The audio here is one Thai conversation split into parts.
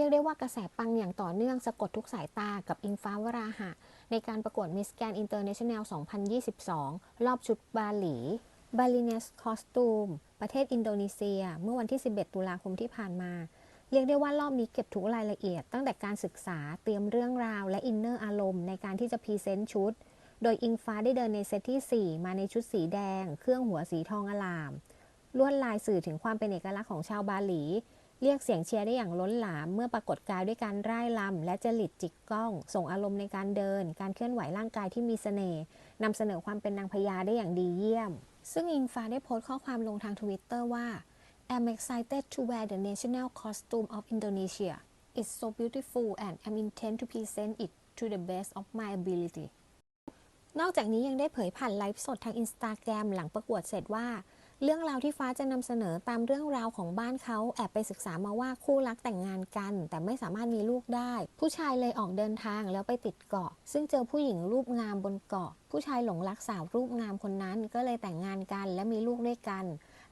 ียกได้ว่ากระแสปังอย่างต่อเนื่องสะกดทุกสายตากับอิงฟ้าวราหะ ในการประกวด Miss Grand International 2022 รอบชุดบาหลีบาลิเนสคอสตูมประเทศอินโดนีเซีย เมื่อวันที่ 11 ตุลาคมที่ผ่านมา เรียกได้ว่ารอบนี้เก็บทุกรายละเอียด ตั้งแต่การศึกษาเตรียมเรื่องราว และอินเนอร์อารมณ์ในการที่จะพรีเซนต์ชุด โดยอิงฟ้าได้เดินในเซตที่ 4 มาในชุดสีแดง เครื่องหัวสีทองอลาม ลวดลายสื่อถึงความเป็นเอกลักษณ์ของชาวบาหลี เรียกเสียงเชียร์ได้อย่างล้นหลาม เมื่อปรากฏกายด้วยการร่ายลำและจริตจิกกล้อง ส่งอารมณ์ในการเดิน การเคลื่อนไหวร่างกายที่มีเสน่ห์นำเสนอความเป็นนางพญาได้อย่างดีเยี่ยม ซึ่งอิงฟ้าได้โพสต์ข้อความลงทางทวิตเตอร์ว่า I'm excited to wear the national costume of Indonesia. It's so beautiful and I'm intent to present it to the best of my ability. นอกจากนี้ยังได้เผยผ่านไลฟ์สดทางอินสตาแกรมหลังประกวดเสร็จว่า เรื่องราวที่ฟ้าจะนำเสนอตามเรื่องราวของบ้านเขาแอบไปศึกษามาว่าคู่รักแต่งงานกัน แต่ไม่สามารถมีลูกได้ ผู้ชายเลยออกเดินทางแล้วไปติดเกาะ ซึ่งเจอผู้หญิงรูปงามบนเกาะ ผู้ชายหลงรักสาวรูปงามคนนั้น ก็เลยแต่งงานกันและมีลูกด้วยกัน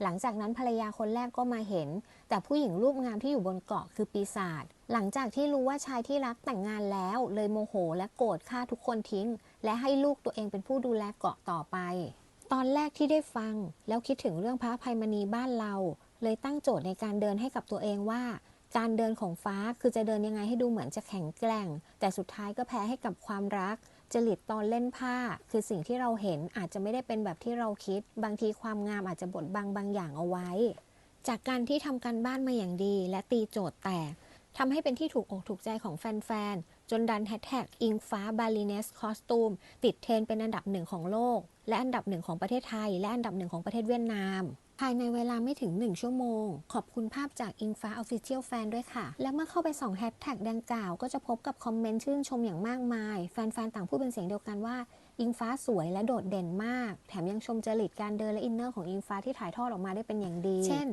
หลังจากนั้นภรรยาคนแรกก็มาเห็น แต่ผู้หญิงรูปงามที่อยู่บนเกาะคือปีศาจหลังจากที่รู้ว่าชายที่รักแต่งงานแล้ว เลยโมโหและโกรธฆ่าทุกคนทิ้ง และให้ลูกตัวเองเป็นผู้ดูแลเกาะต่อไป ตอนแรกที่ได้ฟัง แล้วคิดถึงเรื่องพระภัยมณีบ้านเรา เลยตั้งโจทย์ในการเดินให้กับตัวเองว่า การเดินของฟ้าคือจะเดินยังไงให้ดูเหมือนจะแข็งแกร่ง แต่สุดท้ายก็แพ้ให้กับความรักจริตตอนเล่นผ้า คือสิ่งที่เราเห็นอาจจะไม่ได้เป็นแบบที่เราคิด บางทีความงามอาจจะบดบังบางอย่างเอาไว้ จากการที่ทำการบ้านมาอย่างดีและตีโจทย์แตก ทำให้เป็นที่ถูกอกถูกใจของแฟน ๆ จนดันแฮชแท็กอิงฟ้าบาลิเนสคอสตูมติดเทรนเป็นอันดับหนึ่งของโลก และอันดับหนึ่งของประเทศไทย และอันดับหนึ่งของประเทศเวียดนาม ภายในเวลาไม่ถึง 1 ชั่วโมง ขอบคุณภาพจากอิงฟ้า Official Fan ด้วยค่ะ และเมื่อเข้าไปส่องแฮชแท็กดังกล่าว ก็จะพบกับคอมเมนต์ชื่นชมอย่างมากมาย แฟน ๆ ต่างพูดเป็นเสียงเดียวกันว่าอิงฟ้าสวยและโดดเด่นมาก แถมยังชมจริตการเดินและอินเนอร์ของอิงฟ้าที่ถ่ายทอดออกมาได้เป็นอย่างดี เช่น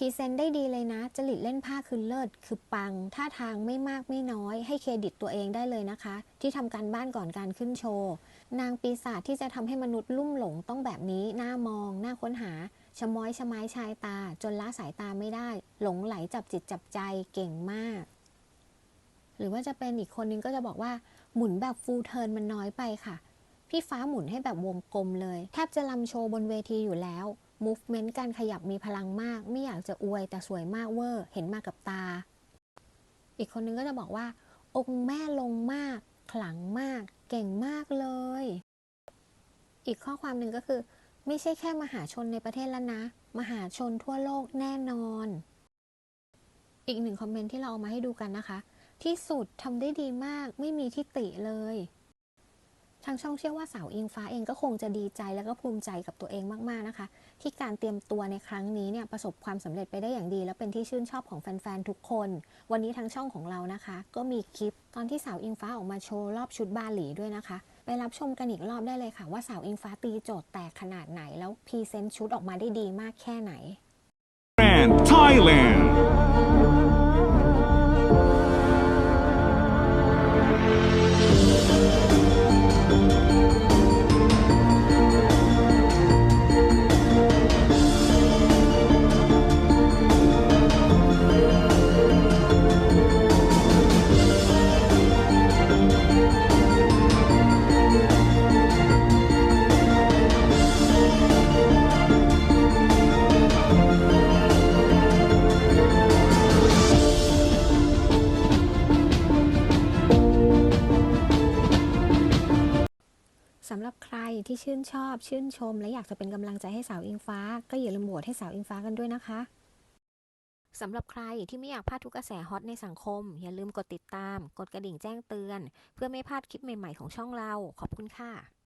พรีเซนต์ได้ดีเลยนะ จริตเล่นผ้าคือเลิศ คือปัง ท่าทางไม่มากไม่น้อย ให้เครดิตตัวเองได้เลยนะคะ ที่ทำการบ้านก่อนการขึ้นโชว์ นางปีศาจที่จะทำให้มนุษย์ลุ่มหลงต้องแบบนี้ หน่ามอง หน่าค้นหา ชม้อยชะไม้ชายตา จนละสายตาไม่ได้ หลงไหลจับจิตจับใจ เก่งมาก หรือว่าจะเป็นอีกคนนึงก็จะบอกว่า หมุนแบบฟูเทิร์นมันน้อยไปค่ะ พี่ฟ้าหมุนให้แบบวงกลมเลย แทบจะลำโชว์บนเวทีอยู่แล้ว movement การขยับมีพลังมาก ไม่อยากจะอวยแต่สวยมากเวอร์เห็นมากับตา อีกคนนึงก็จะบอกว่า องค์แม่ลงมาก ขลังมาก เก่งมากเลย อีกข้อความหนึ่งก็คือ ไม่ใช่แค่มหาชนในประเทศแล้วนะ มหาชนทั่วโลกแน่นอน อีกหนึ่งคอมเมนต์ที่เราเอามาให้ดูกันนะคะ ที่สุดทำได้ดีมากไม่มีที่ติเลยางช่องเชื่อว่าสาวอิงฟ้าเองก็คงจะดีใจแล้วก็ภูมิใจกับตัวเองมากๆนะคะ ที่การเตรียมตัวในครั้งนี้เนี่ยประสบความสำเร็จไปได้อย่างดี และเป็นที่ชื่นชอบของแฟนๆทุกคน วันนี้ทางช่องของเรานะคะ ก็มีคลิปตอนที่สาวอิงฟ้าออกมาโชว์รอบชุดบาหลีด้วยนะคะ ไปรับชมกันอีกรอบได้เลยค่ะ ว่าสาวอิงฟ้าตีโจทย์แตกขนาดไหนแล้วพรีเซนต์ชุดออกมาได้ดีมากแค่ไหน Thailand. สำหรับใครที่ชื่นชอบ ชื่นชม และอยากจะเป็นกำลังใจให้สาวอิงฟ้า ก็อย่าลืมโหวตให้สาวอิงฟ้ากันด้วยนะคะสำหรับใครที่ไม่อยากพลาดทุกกระแสฮอตในสังคม อย่าลืมกดติดตาม กดกระดิ่งแจ้งเตือน เพื่อไม่พลาดคลิปใหม่ๆของช่องเรา ขอบคุณค่ะ